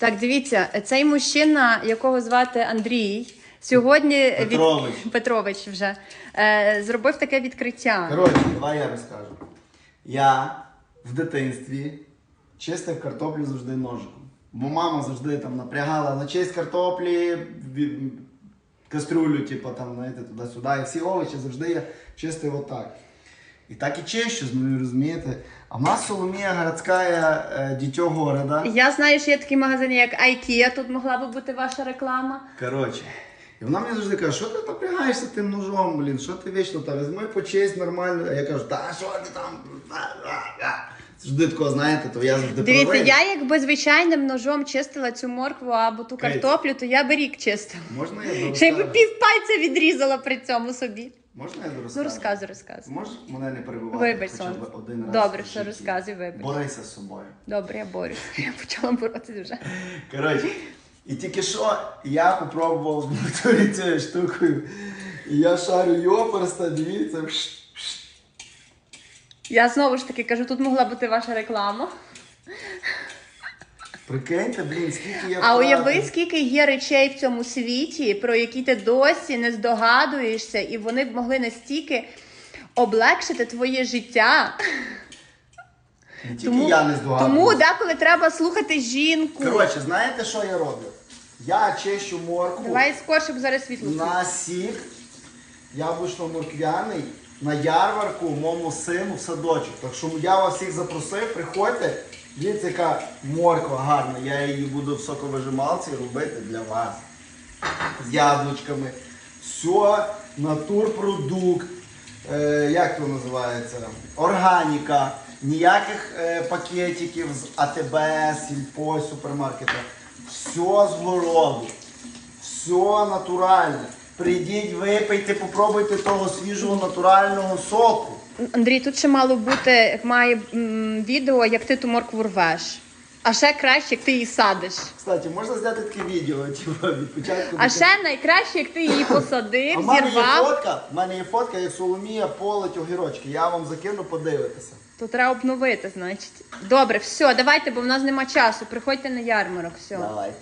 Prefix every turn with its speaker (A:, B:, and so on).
A: Так, дивіться, цей мужчина, якого звати Андрій, сьогодні
B: Петрович.
A: Від... Петрович вже е, зробив таке відкриття.
B: Коротше, давай я розкажу. Я в дитинстві чистив картоплю завжди ножиком. Бо мама завжди там напрягала на честь картоплі, каструлю, типу, там, знаєте, туди-сюди. І всі овочі завжди я чистив отак. І так і чищу, ну, розумієте. А в нас Соломія городська е, дітьо города.
A: Я знаю, що є такі магазини, як IKEA, тут могла би бути ваша реклама.
B: Коротше. І вона мені завжди каже, що ти напрягаєшся тим ножом, блін, що ти вічно там, візьми почесть нормально. А я кажу, та що ти там? Завжди такого, знаєте, то я завжди
A: Дивіться,
B: правий.
A: я якби звичайним ножом чистила цю моркву або ту
B: Кейт.
A: картоплю, то я би рік чистила.
B: Можна я
A: Ще якби
B: дорозкажу?
A: пів пальця відрізала при цьому собі.
B: Можна я
A: Ну
B: дорозкажу?
A: розказуй, розказуй.
B: Можеш мене не перебувати
A: Вибач,
B: хоча б один раз?
A: Добре, все розказуй, вибач.
B: Борися з собою.
A: Добре, я борюсь. Я почала боротися вже.
B: Коротше, і тільки що я попробував в натурі цією штукою. І я шарю йоперста, дивіться.
A: Я знову ж таки кажу, тут могла бути ваша реклама.
B: Прикиньте, блін, скільки я
A: А уяви, скільки є речей в цьому світі, про які ти досі не здогадуєшся, і вони б могли настільки облегшити твоє життя.
B: Не тільки я не здогадуюсь.
A: тому деколи треба слухати жінку.
B: Коротше, знаєте, що я роблю? Я чищу моркву
A: Давай скорше, бо зараз світло.
B: на сік яблучно-морквяний на ярмарку моєму сину в садочок. Так що я вас всіх запросив, приходьте. Дивіться, яка морква гарна. Я її буду в соковижималці робити для вас. З яблучками. Все, натурпродукт. Е, як то називається? Органіка. Ніяких е, пакетиків з АТБ, сільпо, супермаркета. Все з городу. Все натуральне. Прийдіть, випийте, попробуйте того свіжого натурального соку.
A: Андрій, тут ще мало бути, як має м, відео, як ти ту моркву рвеш. А ще краще, як ти її садиш.
B: Кстати, можна зняти таке відео, типу, від початку
A: А ще найкраще, як ти її
B: А
A: посадив,
B: в мене є
A: зірвав,
B: фотка, в мене є фотка, як Соломія полить огірочки. Я вам закину, подивитися.
A: то треба обновити, значить. Добре, все, давайте, бо в нас нема часу. Приходьте на ярмарок. Все.
B: Давайте.